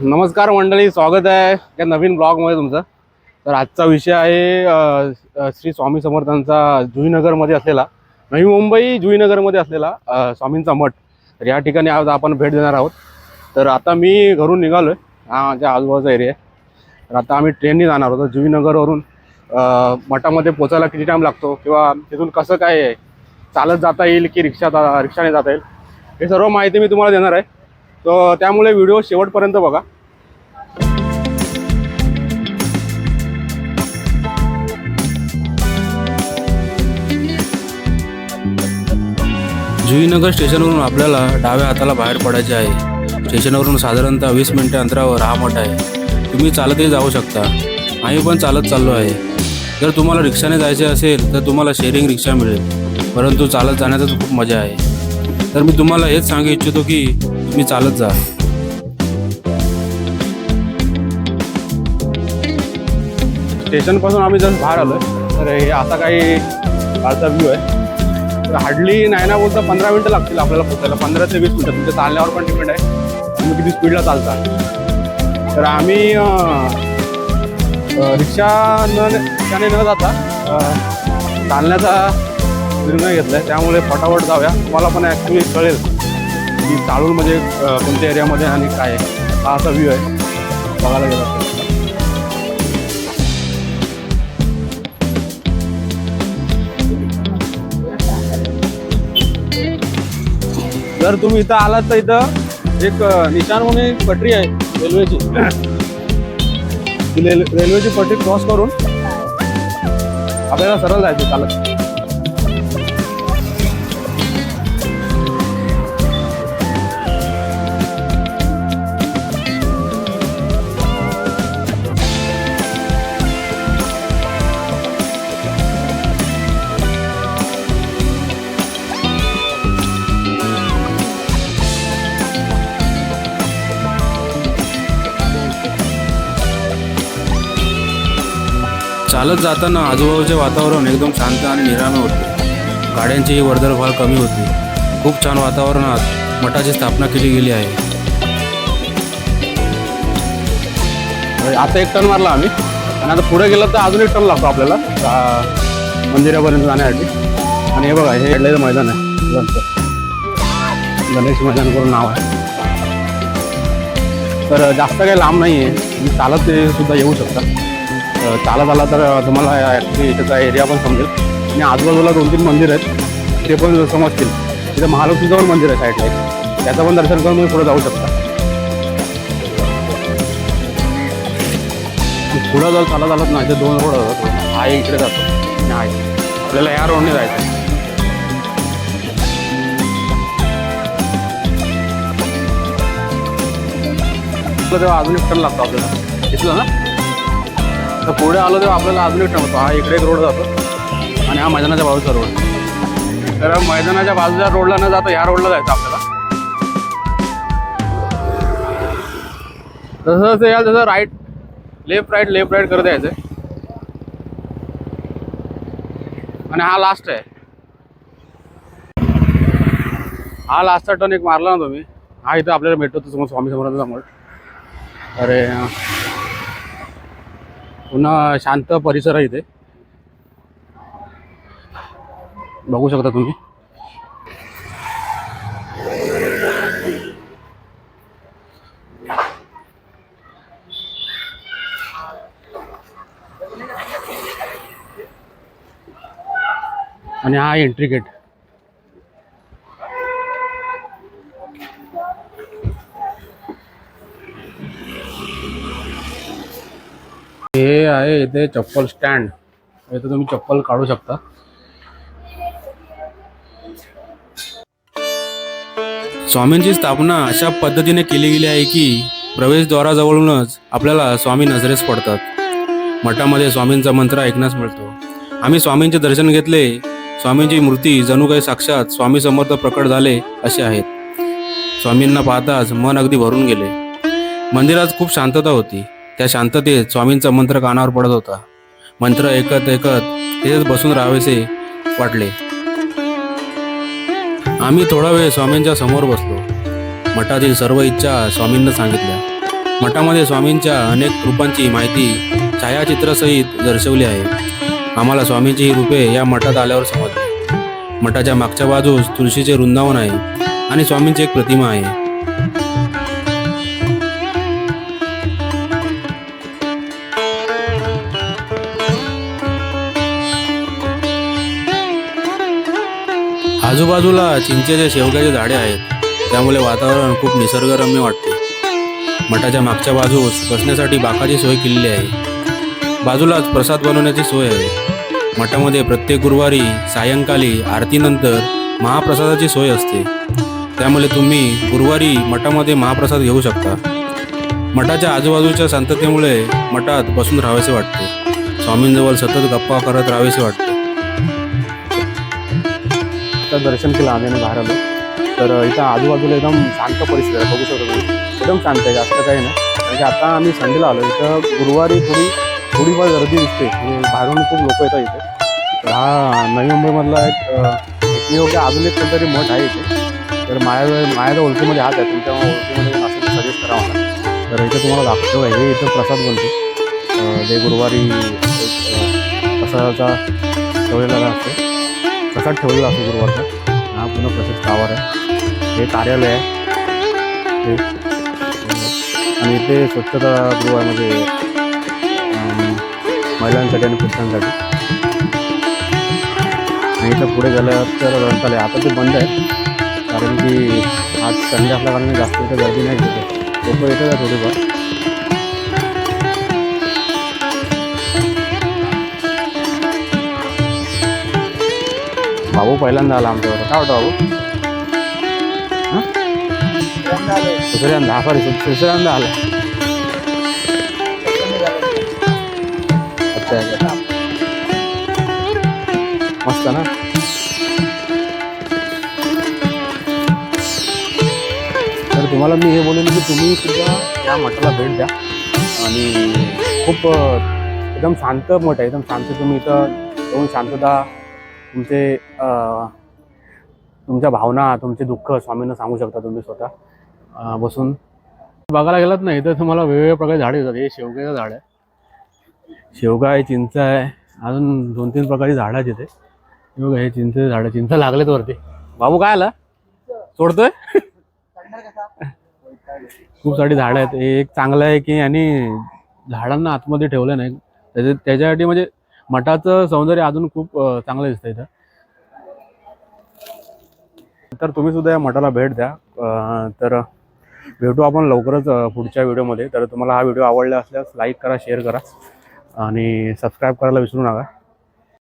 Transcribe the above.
नमस्कार मंडळी स्वागत आहे या नवीन ब्लॉगमध्ये तुमचं. तर आजचा विषय आहे श्री स्वामी समर्थांचा जुईनगरमध्ये असलेला नवी मुंबई जुईनगरमध्ये असलेला स्वामींचा मठ. तर या ठिकाणी आज आपण भेट देणार आहोत. तर आता मी घरून निघालो आहे हा माझ्या आजूबाजूचा एरिया आहे. तर आता आम्ही ट्रेनने जाणार होतो जुईनगरवरून. मठामध्ये पोचायला किती टाईम लागतो किंवा तिथून कसं काय आहे चालत जाता येईल की रिक्षा रिक्षाने जाता येईल हे सर्व माहिती मी तुम्हाला देणार आहे. तर त्यामुळे व्हिडिओ शेवटपर्यंत बघा. जुईनगर स्टेशनवरून आपल्याला डाव्या हाताला बाहेर पडायचे आहे. स्टेशनवरून साधारणतः वीस मिनिटे अंतरावर हा मठ आहे. तुम्ही चालतही जाऊ शकता. आम्ही पण चालत चाललो आहे. जर तुम्हाला रिक्षाने जायचे असेल तर तुम्हाला शेअरिंग रिक्षा मिळेल. परंतु चालत जाण्याचा खूप मजा आहे. तर मी तुम्हाला हेच सांगू इच्छितो की तुम्ही चालत जा. स्टेशनपासून आम्ही जस्ट बाहेर आलो तर हे आता काही कालचा व्ह्यू आहे. तर हार्डली नाही ना बोलता पंधरा मिनटं लागतील आपल्याला पोचायला. पंधरा ते वीस मिनटं. तुमच्या चालण्यावर पण डिपेंड आहे. तुम्ही किती स्पीडला चालता. तर आम्ही रिक्षा न रिक्षाने न जाता चालण्याचा निर्णय घेतला आहे त्यामुळे फटाफट जाऊया. तुम्हाला पण ॲक्च्युली कळेल. की चालून म्हणजे कोणत्या एरियामध्ये आणि काय आहे? हा असा व्ह्यू आहे. बघायला गेला जर तुम्ही इथं आलात तर इथं एक निशाण म्हणून एक पटरी आहे रेल्वेची रेल्वेची पटरी क्रॉस करून आपल्याला सरळ जायचं चालत. चालत जाताना आजूबाजूचे वातावरण एकदम शांत आणि निरामे होते. गाड्यांचीही वर्दळ फार कमी होती. खूप छान वातावरणात मठाची स्थापना केली गेली आहे. आता एक टन मारला आम्ही. आणि आता पुढे गेलं तर अजून एक टन लागतो आपल्याला. मंदिरापर्यंत जाण्यासाठी. आणि हे बघा हे हेडलेलं मैदान आहे. गणेश मैदान करून नाव आहे. तर जास्त काही लांब नाही आहे तुम्ही चालत ते सुद्धा येऊ शकता चालत आला तर तुम्हाला ॲक्च्युली त्याचा एरिया पण समजेल. आणि आजूबाजूला दोन तीन मंदिर आहेत ते पण समजतील. तिथे महालक्ष्मीचं पण मंदिर आहे साईडला एक. त्याचं पण दर्शन करून तुम्ही पुढे जाऊ शकता. पुढं जर चालत आलात ना इथे दोन रोड आहे हा इकडे जातो. नाही आपल्याला या रोडने जायचं तेव्हा अजून एक टन लागतो आपल्याला. दिसलं ना? तर पुढे आलो तेव्हा आपल्याला अजून एक टर्न हा इकडे एक रोड जातो. आणि हा मैदानाच्या बाजूचा रोड. तर मैदानाच्या बाजूच्या रोडला न जाता ह्या रोडला जायचं आपल्याला. जसं जसं याल तसं right left right left right करत यायचं. आणि हा लास्ट आहे. हा लास्टचा टर्न एक मारला ना तुम्ही. हा इथं आपल्याला भेटतो तो समोर स्वामी समोरांचा समोर अरे पुन्हा शांत परिसर आहे इथे. बघू शकता तुम्ही. आणि हा एंट्री गेट हे आहे इथे चप्पल स्टँड. इथे तुम्ही चप्पल काढू शकता. स्वामींची स्थापना अशा पद्धतीने केली गेली आहे की प्रवेशद्वाराजवळूनच आपल्याला स्वामी नजरेस पडतात. मठामध्ये स्वामींचा मंत्र ऐकण्यास मिळतो. आम्ही स्वामींचे दर्शन घेतले. स्वामींची मूर्ती जणू काही साक्षात स्वामी समर्थ प्रकट झाले असे आहेत. स्वामींना पाहताच मन अगदी भरून गेले. मंदिरात खूप शांतता होती. त्या शांततेत स्वामींचा मंत्र कानावर पडत होता. मंत्र ऐकत ऐकत तिथेच बसून राहावेसे वाटले. आम्ही थोडा वेळ स्वामींच्या समोर बसलो. मठातील सर्व इच्छा स्वामींना सांगितल्या. मठामध्ये स्वामींच्या अनेक रूपांची माहिती छायाचित्रासहित दर्शवली आहे. आम्हाला स्वामींची ही रूपे या मठात आल्यावर समजली. मठाच्या मागच्या बाजूस तुळशीचे वृंदावन आहे आणि स्वामींची एक प्रतिमा आहे. आजूबाजूला चिंचेचे शेवग्याचे झाडे आहेत. त्यामुळे वातावरण खूप निसर्गरम्य वाटते. मठाच्या मागच्या बाजूस बसण्यासाठी बाकाची सोय केलेली आहे. बाजूलाच प्रसाद बनवण्याची सोय आहे. मठामध्ये प्रत्येक गुरुवारी सायंकाली आरतीनंतर महाप्रसादाची सोय असते. त्यामुळे तुम्ही गुरुवारी मठामध्ये महाप्रसाद घेऊ शकता. मठाच्या आजूबाजूच्या शांततेमुळे मठात बसून राहावेसे वाटते. स्वामींजवळ सतत गप्पा करत राहावेसे वाटते. आता दर्शन केलं आम्ही आणि बाहेर आलो तर इथं आजूबाजूला एकदम शांत परिस्थिती आहे. बघू शकतो तुम्ही. एकदम शांत आहे. जास्त काही नाही. कारण की आता आम्ही संडेला आलो इथं गुरुवारी थोडी थोडीफार गर्दी दिसते. म्हणजे बाहेरून खूप लोक येतात इथे. तर हा नवी मुंबईमधला एक एकमेव की अजून एक कोणतरी मठ आहे इथे. तर माझ्या माझ्या ओळखीमध्ये हाच आहे. तुमच्या ओळखीमध्ये असं सजेस्ट करा मला तर इथे तुम्हाला दाखवतो. आहे हे इथं प्रसाद बनतो. जे गुरुवारी प्रसादाचा ठेवलेला असतो. प्रसाद ठेवलेला असतो गुरुवारचा? हा पुन्हा प्रसाद गावार आहे. हे कार्यालय आहे. आणि इथे स्वच्छता गृह म्हणजे महिलांसाठी आणि पुरुषांसाठी. आणि इथं पुढे गेलं तर चालेल आता ते बंद आहे. कारण की आज संडे असल्या कारणाने जास्त इथं गर्दी नाही तिथे लोक येतात आहे थोडीफार. बाबू पहिल्यांदा आला आमच्यावर. काय वाटतं बाबू दुसऱ्यांदा हा सॉरी दुसऱ्यांदा आला. अच्छा मस्त ना? तर तुम्हाला मी हे बोलेन की तुम्ही सुद्धा या मठाला भेट द्या. आणि खूप एकदम शांत मठ आहे एकदम शांत. तुम्ही इथं दोन शांतता तुमचे तुमच्या भावना तुमचे दुःख स्वामींना सांगू शकता तुम्ही स्वतः. बसून. बघायला गेलात नाही तर तुम्हाला वेगवेगळ्या प्रकारचे झाडे येतात हे शेवग्याचं झाड आहे. शेवगा आहे चिंच आहे. अजून दोन तीन प्रकारची झाडं आहेत इथे. हे बघा हे चिंचेचे झाडं चिंच लागलेत वरती. बाबू काय आला? सोडतोय? खूप सारी झाडं आहेत. हे एक चांगलं आहे की आणि झाडांना आतमध्ये ठेवलं नाही. त्याच्या त्याच्यासाठी म्हणजे मठाचं सौंदर्य अजून खूप चांगलं दिसतं इथं. तर तुम्ही सुद्धा या मठाला भेट द्या. तर भेटू आपण लवकरच पुढच्या व्हिडिओमध्ये. तर तुम्हाला हा व्हिडिओ आवडला असल्यास लाईक करा शेअर करा आणि सबस्क्राईब करायला विसरू नका.